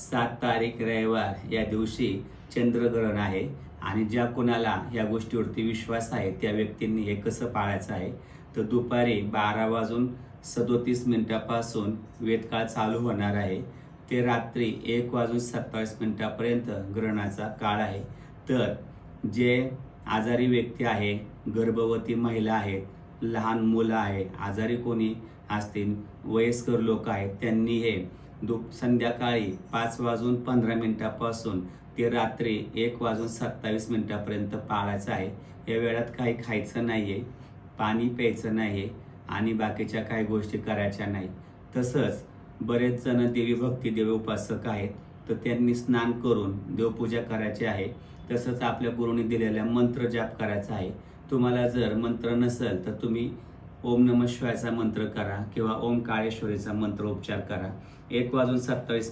सात तारीख रविवार या दिवशी चंद्रग्रहण आहे आणि ज्या कोणाला या गोष्टीवरती विश्वास आहे त्या व्यक्तींनी हे कसं पाळायचं आहे तर दुपारी बारा वाजून सदोतीस मिनिटापासून वेदकाळ चालू होणार आहे. ते रात्री एक वाजून सत्तावीस मिनिटापर्यंत ग्रहणाचा काळ आहे. तर जे आजारी व्यक्ती आहे गर्भवती महिला आहेत लहान मुलं आहे आजारी कोणी असतील वयस्कर लोक आहेत त्यांनी हे दुप संध्याकाळी पाच वाजून पंधरा मिनिटापासून ते रात्री एक वाजून सत्तावीस मिनिटापर्यंत पाळायचं आहे. या वेळात काही खायचं नाही आहे पाणी प्यायचं नाही आहे आणि बाकीच्या काही गोष्टी करायच्या नाही तसंच बरेच जण देवी भक्ती देवी उपासक आहेत. तर त्यांनी स्नान करून देवपूजा करायची आहे. तसंच आपल्या गुरुने दिलेला मंत्र जाप करायचा आहे. तुम्हाला जर मंत्र नसेल तर तुम्ही ओम नम शिवायचा मंत्र करा किंवा ओम काळेश्वरीचा मंत्र उपचार करा. एक वाजून सत्तावीस